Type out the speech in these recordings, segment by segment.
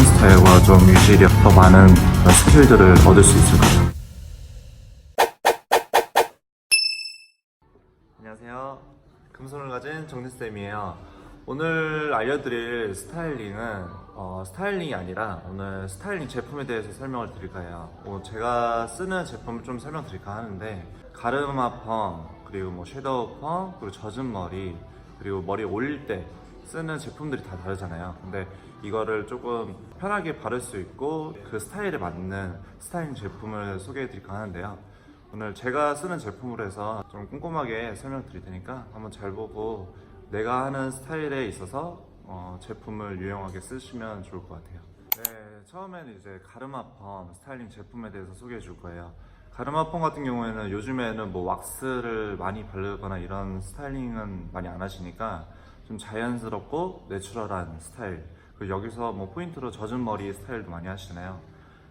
예쁜 스타일과 좀 유지력 더 많은 스킬들을 얻을 수 있을 거예요. 안녕하세요. 금손을 가진 정진쌤이에요. 오늘 알려드릴 스타일링은 어, 스타일링이 아니라 오늘 스타일링 제품에 대해서 설명을 드릴까 해요. 어, 제가 쓰는 제품을 좀 설명드릴까 하는데 가르마 펌, 그리고 뭐 섀도우 펌, 그리고 젖은 머리, 그리고 머리 올릴 때 쓰는 제품들이 다 다르잖아요. 근데 이거를 조금 편하게 바를 수 있고 그 스타일에 맞는 스타일링 제품을 소개해 드릴까 하는데요. 오늘 제가 쓰는 제품으로 해서 좀 꼼꼼하게 설명드릴 테니까 한번 잘 보고 내가 하는 스타일에 있어서 어, 제품을 유용하게 쓰시면 좋을 것 같아요. 네, 처음에는 이제 가르마 펌 스타일링 제품에 대해서 소개해 줄 거예요. 가르마 펌 같은 경우에는 요즘에는 뭐 왁스를 많이 바르거나 이런 스타일링은 많이 안 하시니까 좀 자연스럽고 내추럴한 스타일. 그리고 여기서 뭐 포인트로 젖은 머리 스타일도 많이 하시잖아요.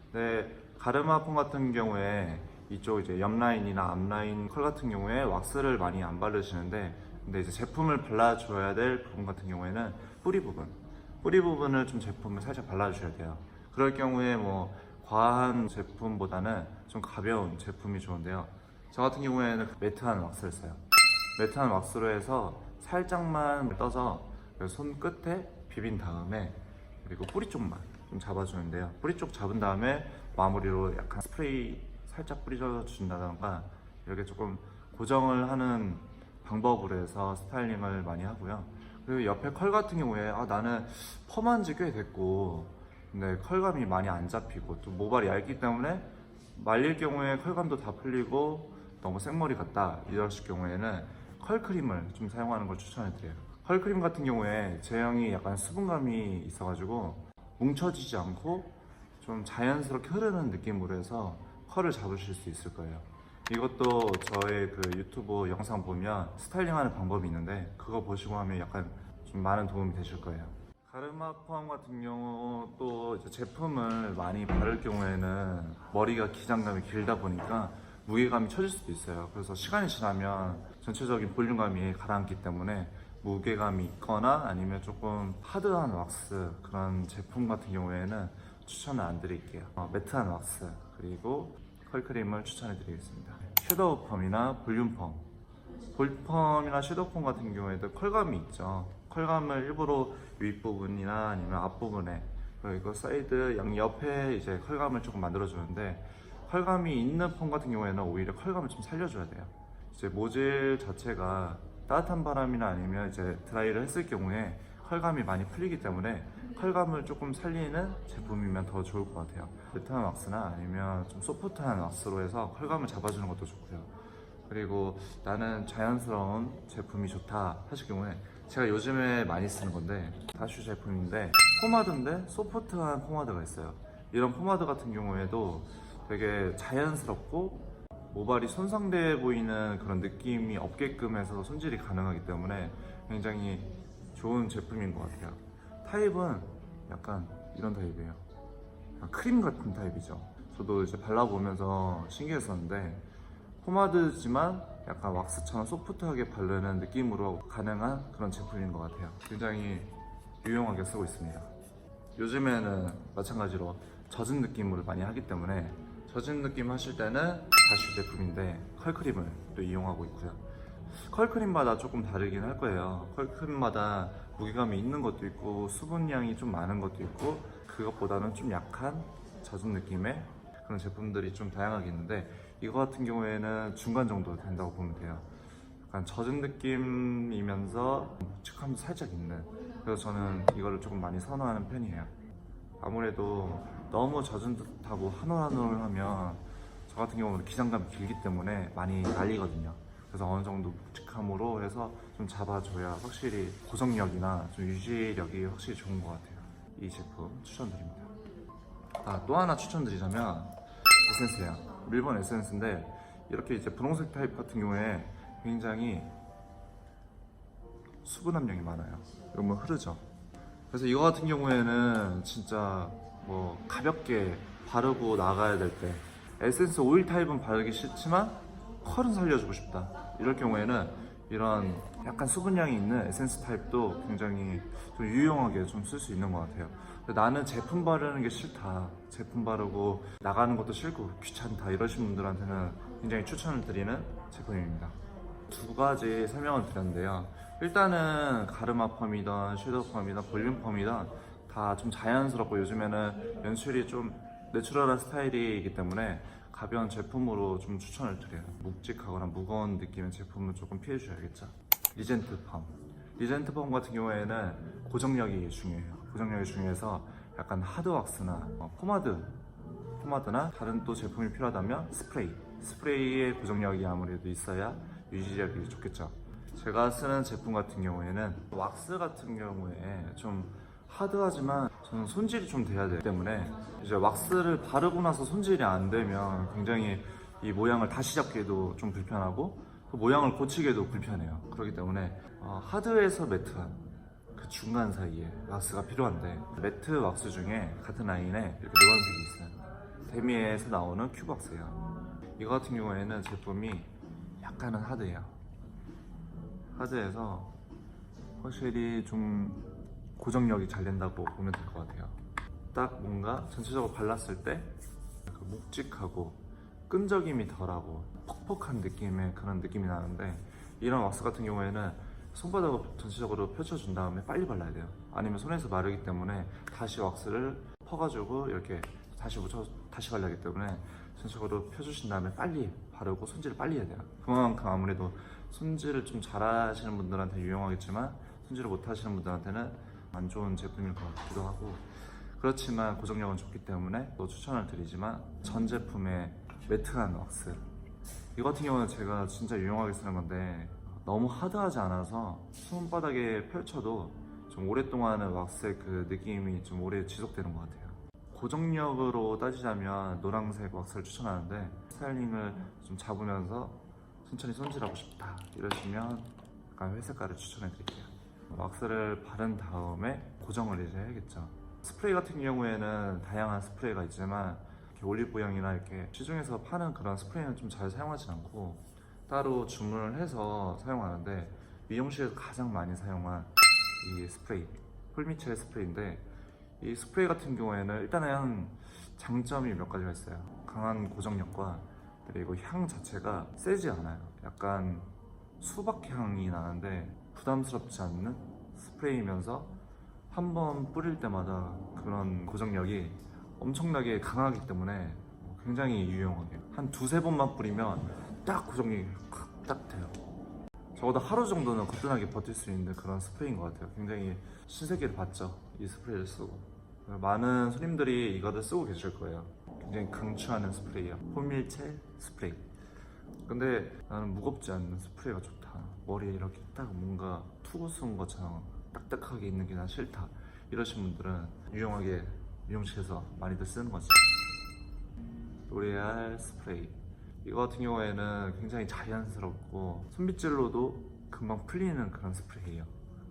근데 가르마 펌 같은 경우에 이쪽 이제 옆라인이나 앞라인 컬 같은 경우에 왁스를 많이 안 바르시는데 근데 이제 제품을 발라줘야 될 부분 같은 경우에는 뿌리 부분 뿌리 부분을 좀 제품을 살짝 발라주셔야 돼요 그럴 경우에 뭐 과한 제품보다는 좀 가벼운 제품이 좋은데요 저 같은 경우에는 그 매트한 왁스를 써요 매트한 왁스로 해서 살짝만 떠서 손 끝에 비빈 다음에 그리고 뿌리 쪽만 좀 잡아주는데요. 뿌리 쪽 잡은 다음에 마무리로 약간 스프레이 살짝 뿌려준다던가 이렇게 조금 고정을 하는 방법으로 해서 스타일링을 많이 하고요. 그리고 옆에 컬 같은 경우에 아, 나는 펌한 지 꽤 됐고 근데 컬감이 많이 안 잡히고 또 모발이 얇기 때문에 말릴 경우에 컬감도 다 풀리고 너무 생머리 같다 이러실 경우에는 컬크림을 좀 사용하는 걸 추천해 드려요. 컬크림 같은 경우에 제형이 약간 수분감이 있어가지고 뭉쳐지지 않고 좀 자연스럽게 흐르는 느낌으로 해서 컬을 잡으실 수 있을 거예요. 이것도 저의 그 유튜브 영상 보면 스타일링하는 방법이 있는데 그거 보시고 하면 약간 좀 많은 도움이 되실 거예요. 가르마 펌 같은 경우 또 제품을 많이 바를 경우에는 머리가 기장감이 길다 보니까 무게감이 처질 수도 있어요. 그래서 시간이 지나면 전체적인 볼륨감이 가라앉기 때문에 무게감이 있거나 아니면 조금 하드한 왁스 그런 제품 같은 경우에는 추천을 안 드릴게요. 어, 매트한 왁스 그리고 컬크림을 추천해 드리겠습니다. 섀도우 펌이나 볼륨 펌. 볼펌이나 섀도우 펌 같은 경우에도 컬감이 있죠. 컬감을 일부러 윗부분이나 아니면 앞부분에 그리고 사이드 양 옆에 이제 컬감을 조금 만들어 주는데 컬감이 있는 펌 같은 경우에는 오히려 컬감을 좀 살려줘야 돼요. 이제 모질 자체가 따뜻한 바람이나 아니면 이제 드라이를 했을 경우에 컬감이 많이 풀리기 때문에 컬감을 조금 살리는 제품이면 더 좋을 것 같아요. 매트한 왁스나 아니면 좀 소프트한 왁스로 해서 컬감을 잡아주는 것도 좋고요. 그리고 나는 자연스러운 제품이 좋다 하실 경우에 제가 요즘에 많이 쓰는 건데 다슈 제품인데 포마드인데 소프트한 포마드가 있어요. 이런 포마드 같은 경우에도 되게 자연스럽고 모발이 손상돼 보이는 그런 느낌이 없게끔 해서 손질이 가능하기 때문에 굉장히 좋은 제품인 것 같아요. 타입은 약간 이런 타입이에요. 크림 같은 타입이죠. 저도 이제 발라보면서 신기했었는데 포마드지만 약간 왁스처럼 소프트하게 바르는 느낌으로 가능한 그런 제품인 것 같아요. 굉장히 유용하게 쓰고 있습니다. 요즘에는 마찬가지로 젖은 느낌으로 많이 하기 때문에 젖은 느낌 하실 때는 다슈 제품인데 컬크림을 또 이용하고 있고요. 컬크림마다 조금 다르긴 할 거예요. 컬크림마다 무게감이 있는 것도 있고 수분량이 좀 많은 것도 있고 그것보다는 좀 약한 젖은 느낌의 그런 제품들이 좀 다양하게 있는데 이거 같은 경우에는 중간 정도 된다고 보면 돼요. 약간 젖은 느낌이면서 묵직함도 살짝 있는 그래서 저는 이거를 조금 많이 선호하는 편이에요. 아무래도 너무 젖은 듯하고 한올한올 하면 저 같은 경우는 기장감이 길기 때문에 많이 날리거든요. 그래서 어느 정도 묵직함으로 해서 좀 잡아줘야 확실히 고정력이나 좀 유지력이 확실히 좋은 것 같아요. 이 제품 추천드립니다. 아, 또 하나 추천드리자면 에센스예요. 일본 에센스인데 이렇게 이제 분홍색 타입 같은 경우에 굉장히 수분 함량이 많아요. 이러면 흐르죠. 그래서 이거 같은 경우에는 진짜 뭐 가볍게 바르고 나가야 될 때 에센스 오일 타입은 바르기 싫지만 컬은 살려주고 싶다. 이럴 경우에는 이런 약간 수분량이 있는 에센스 타입도 굉장히 좀 유용하게 좀 쓸 수 있는 것 같아요. 나는 제품 바르는 게 싫다. 제품 바르고 나가는 것도 싫고 귀찮다. 이러신 분들한테는 굉장히 추천을 드리는 제품입니다. 두 가지 설명을 드렸는데요. 일단은 가르마 펌이든 섀도우 펌이든 볼륨 펌이든 다 좀 자연스럽고 요즘에는 연출이 좀 내추럴한 스타일이기 때문에 가벼운 제품으로 좀 추천을 드려요. 묵직하거나 무거운 느낌의 제품은 조금 피해 주셔야겠죠. 리젠트 펌. 리젠트 펌 같은 경우에는 고정력이 중요해요. 고정력이 중요해서 약간 하드왁스나 어, 포마드, 포마드나 다른 또 제품이 필요하다면 스프레이. 스프레이의 고정력이 아무래도 있어야 유지력이 좋겠죠. 제가 쓰는 제품 같은 경우에는 왁스 같은 경우에 좀 하드하지만 저는 손질이 좀 돼야 되기 때문에 이제 왁스를 바르고 나서 손질이 안 되면 굉장히 이 모양을 다시 잡기도 좀 불편하고 그 모양을 고치기도 불편해요. 그렇기 때문에 어, 하드에서 매트한 그 중간 사이에 왁스가 필요한데 매트 왁스 중에 같은 라인에 이렇게 노란색이 있어요. 데미에서 나오는 큐브 왁스예요. 이거 같은 경우에는 제품이 약간은 하드해요. 하드해서 확실히 좀 고정력이 잘 된다고 보면 될 것 같아요. 딱 뭔가 전체적으로 발랐을 때그 묵직하고 끈적임이 덜하고 퍽퍽한 느낌의 그런 느낌이 나는데 이런 왁스 같은 경우에는 손바닥을 전체적으로 펼쳐준 다음에 빨리 발라야 돼요. 아니면 손에서 마르기 때문에 다시 왁스를 퍼가지고 이렇게 다시 묻혀 다시 발라야 하기 때문에 전체적으로 펴주신 다음에 빨리 바르고 손질을 빨리 해야 돼요. 그만큼 아무래도 손질을 좀 잘하시는 분들한테 유용하겠지만 손질을 못하시는 분들한테는 안 좋은 제품일 것 같기도 하고 그렇지만 고정력은 좋기 때문에 또 추천을 드리지만 전 제품의 매트한 왁스. 이거 같은 경우는 제가 진짜 유용하게 쓰는 건데 너무 하드하지 않아서 손바닥에 펼쳐도 좀 오랫동안은 왁스의 그 느낌이 좀 오래 지속되는 것 같아요. 고정력으로 따지자면 노란색 왁스를 추천하는데 스타일링을 좀 잡으면서 천천히 손질하고 싶다 이러시면 약간 회색깔을 추천해 드릴게요 왁스를 바른 다음에 고정을 이제 해야겠죠. 스프레이 같은 경우에는 다양한 스프레이가 있지만 이렇게 올리브영이나 이렇게 시중에서 파는 그런 스프레이는 좀 잘 사용하지 않고 따로 주문을 해서 사용하는데 미용실에서 가장 많이 사용한 이 스프레이 폴미첼 스프레이인데 이 스프레이 같은 경우에는 일단은 장점이 몇 가지가 있어요. 강한 고정력과 그리고 향 자체가 세지 않아요. 약간 수박 향이 나는데 부담스럽지 않는 스프레이면서 한 번 뿌릴 때마다 그런 고정력이 엄청나게 강하기 때문에 굉장히 유용하게 한 두세 번만 뿌리면 딱 고정력이 확딱 돼요. 적어도 하루 정도는 거뜬하게 버틸 수 있는 그런 스프레이인 것 같아요. 굉장히 신세계를 봤죠 이 스프레이를 쓰고. 많은 손님들이 이거를 쓰고 계실 거예요. 굉장히 강추하는 스프레이야 폴밀체 스프레이. 근데 나는 무겁지 않는 스프레이가 좋다. 머리에 이렇게 딱 뭔가 투구 쏜 것처럼 딱딱하게 있는 게 난 싫다. 이러신 분들은 유용하게 미용실에서 많이들 쓰는 거지. 로레알 스프레이. 이거 같은 경우에는 굉장히 자연스럽고 손빗질로도 금방 풀리는 그런 스프레이예요.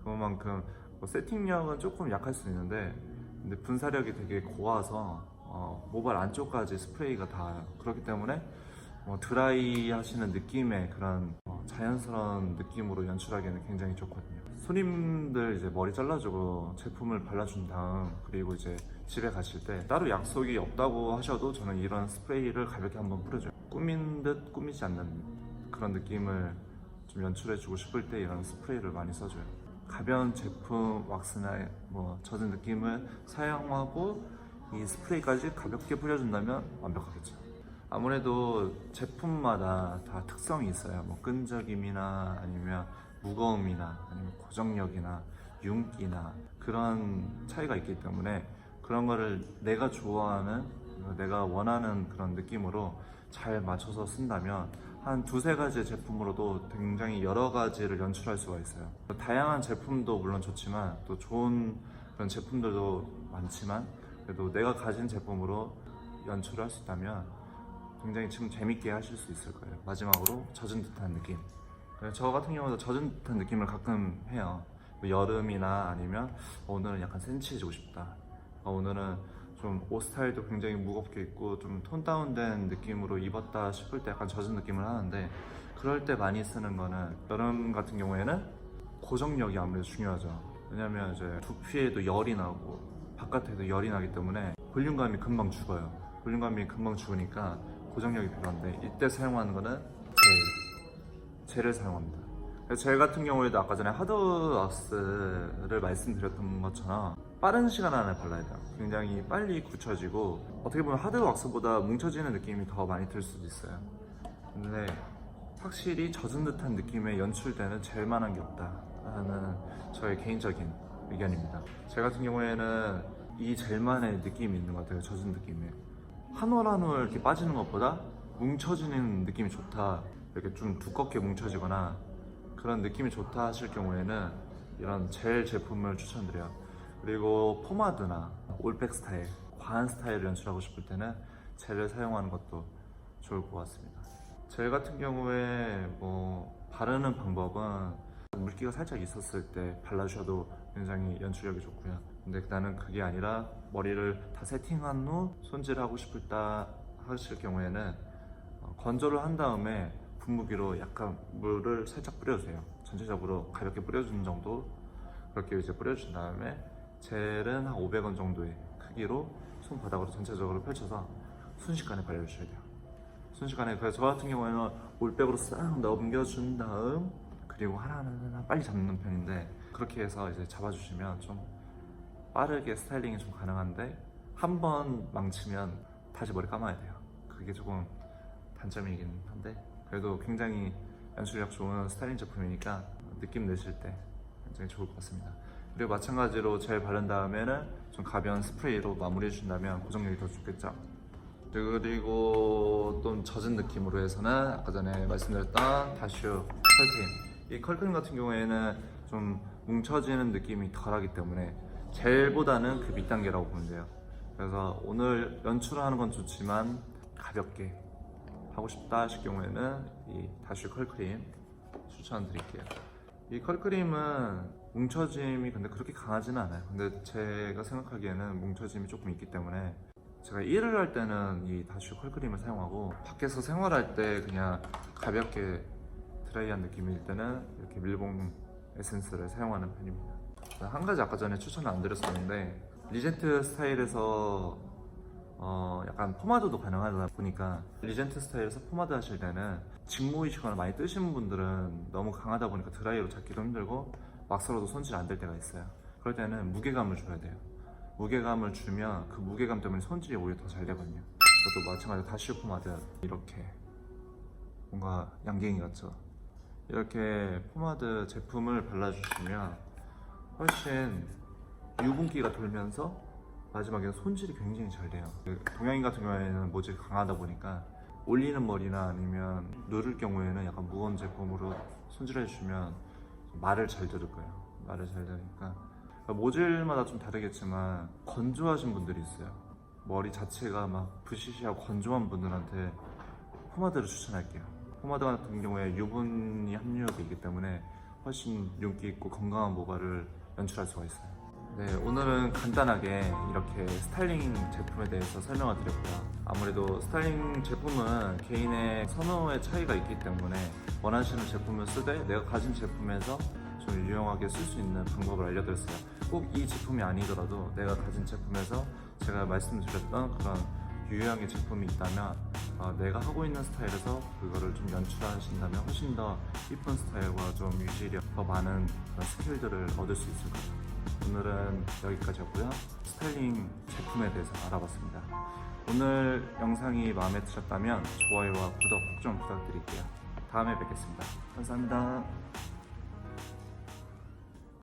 그만큼 뭐 세팅력은 조금 약할 수 있는데 근데 분사력이 되게 고와서 어, 모발 안쪽까지 스프레이가 닿아요. 그렇기 때문에 뭐 드라이 하시는 느낌의 그런 어, 자연스러운 느낌으로 연출하기에는 굉장히 좋거든요. 손님들 이제 머리 잘라주고 제품을 발라준 다음 그리고 이제 집에 가실 때 따로 약속이 없다고 하셔도 저는 이런 스프레이를 가볍게 한번 뿌려줘요. 꾸민 듯 꾸미지 않는 그런 느낌을 좀 연출해주고 싶을 때 이런 스프레이를 많이 써줘요. 가벼운 제품 왁스나 뭐 젖은 느낌을 사용하고 이 스프레이까지 가볍게 뿌려준다면 완벽하겠죠. 아무래도 제품마다 다 특성이 있어요. 뭐 끈적임이나 아니면 무거움이나 아니면 고정력이나 윤기나 그런 차이가 있기 때문에 그런 거를 내가 좋아하는 내가 원하는 그런 느낌으로 잘 맞춰서 쓴다면 한 두세 가지 제품으로도 굉장히 여러 가지를 연출할 수가 있어요. 다양한 제품도 물론 좋지만 또 좋은 그런 제품들도 많지만 그래도 내가 가진 제품으로 연출을 할수 있다면 굉장히 지금 재밌게 하실 수 있을 거예요. 마지막으로 젖은 듯한 느낌. 네, 저 같은 경우도 젖은 듯한 느낌을 가끔 해요. 뭐 여름이나 아니면 어, 오늘은 약간 센치해지고 싶다. 어, 오늘은 좀 옷 스타일도 굉장히 무겁게 입고 좀 톤 다운된 느낌으로 입었다 싶을 때 약간 젖은 느낌을 하는데 그럴 때 많이 쓰는 거는 여름 같은 경우에는 고정력이 아무래도 중요하죠. 왜냐면 이제 두피에도 열이 나고 바깥에도 열이 나기 때문에 볼륨감이 금방 죽어요. 볼륨감이 금방 죽으니까 고정력이 필요한데 이때 사용하는 거는 젤, 젤을 사용합니다. 그래서 젤 같은 경우에도 아까 전에 하드왁스를 말씀드렸던 것처럼 빠른 시간 안에 발라야 돼요. 굉장히 빨리 굳혀지고 어떻게 보면 하드왁스보다 뭉쳐지는 느낌이 더 많이 들 수도 있어요. 근데 확실히 젖은 듯한 느낌의 연출되는 젤만한 게 없다라는 저의 개인적인 의견입니다. 제 같은 경우에는 이 젤만의 느낌이 있는 것 같아요. 젖은 느낌이. 한 올 한 올 이렇게 빠지는 것보다 뭉쳐지는 느낌이 좋다. 이렇게 좀 두껍게 뭉쳐지거나 그런 느낌이 좋다 하실 경우에는 이런 젤 제품을 추천드려요. 그리고 포마드나 올백 스타일, 과한 스타일을 연출하고 싶을 때는 젤을 사용하는 것도 좋을 것 같습니다. 젤 같은 경우에 뭐 바르는 방법은 물기가 살짝 있었을 때 발라주셔도 굉장히 연출력이 좋고요. 근데 나는 그게 아니라 머리를 다 세팅한 후 손질하고 싶다 하실 경우에는 어, 건조를 한 다음에 분무기로 약간 물을 살짝 뿌려주세요. 전체적으로 가볍게 뿌려주는 정도 그렇게 이제 뿌려준 다음에 젤은 한 500원 정도의 크기로 손바닥으로 전체적으로 펼쳐서 순식간에 발라주셔야 돼요. 순식간에 그래서 저 같은 경우에는 올백으로 싹 넘겨준 다음 그리고 하나하나 빨리 잡는 편인데 그렇게 해서 이제 잡아주시면 좀 빠르게 스타일링이 좀 가능한데 한 번 망치면 다시 머리 감아야 돼요. 그게 조금 단점이긴 한데 그래도 굉장히 연출력 좋은 스타일링 제품이니까 느낌 내실 때 굉장히 좋을 것 같습니다. 그리고 마찬가지로 젤 바른 다음에는 좀 가벼운 스프레이로 마무리해 준다면 고정력이 더 좋겠죠. 그리고 또 젖은 느낌으로 해서는 아까 전에 말씀드렸던 다슈 컬크림 이 컬크림 같은 경우에는 좀 뭉쳐지는 느낌이 덜하기 때문에 젤보다는 그 밑단계라고 보면 돼요. 그래서 오늘 연출하는 건 좋지만 가볍게 하고 싶다 하실 경우에는 이 다슈 컬크림 추천드릴게요. 이 컬크림은 뭉쳐짐이 근데 그렇게 강하지는 않아요. 근데 제가 생각하기에는 뭉쳐짐이 조금 있기 때문에 제가 일을 할 때는 이 다슈 컬크림을 사용하고 밖에서 생활할 때 그냥 가볍게 드라이한 느낌일 때는 이렇게 밀봉 에센스를 사용하는 편입니다. 한 가지 아까 전에 추천을 안 드렸었는데 리젠트 스타일에서 어 약간 포마드도 가능하다 보니까 리젠트 스타일에서 포마드 하실 때는 직모이시거나 많이 뜨시는 분들은 너무 강하다 보니까 드라이로 잡기도 힘들고 막서로도 손질 안 될 때가 있어요. 그럴 때는 무게감을 줘야 돼요. 무게감을 주면 그 무게감 때문에 손질이 오히려 더 잘 되거든요. 그것도 마찬가지로 다시 포마드 이렇게 뭔가 양갱이 같죠. 이렇게 포마드 제품을 발라주시면 훨씬 유분기가 돌면서 마지막에 손질이 굉장히 잘 돼요. 그 동양인 같은 경우에는 모질이 강하다 보니까 올리는 머리나 아니면 누를 경우에는 약간 무거운 제품으로 손질해 주시면 말을 잘 들을 거예요. 말을 잘 들으니까 그러니까 모질마다 좀 다르겠지만 건조하신 분들이 있어요. 머리 자체가 막 부시시하고 건조한 분들한테 포마드를 추천할게요. 포마드 같은 경우에 유분이 함유되어 있기 때문에 훨씬 윤기 있고 건강한 모발을 연출할 수가 있어요. 네, 오늘은 간단하게 이렇게 스타일링 제품에 대해서 설명을 드렸고요. 아무래도 스타일링 제품은 개인의 선호의 차이가 있기 때문에 원하시는 제품을 쓰되 내가 가진 제품에서 좀 유용하게 쓸 수 있는 방법을 알려드렸어요. 꼭 이 제품이 아니더라도 내가 가진 제품에서 제가 말씀드렸던 그런 유형의 제품이 있다면 어, 내가 하고 있는 스타일에서 그거를 좀 연출하신다면 훨씬 더 이쁜 스타일과 좀 유지력 더 많은 스킬들을 얻을 수 있을 거예요. 오늘은 여기까지였고요. 스타일링 제품에 대해서 알아봤습니다. 오늘 영상이 마음에 드셨다면 좋아요와 구독 꼭좀 부탁드릴게요. 다음에 뵙겠습니다. 감사합니다.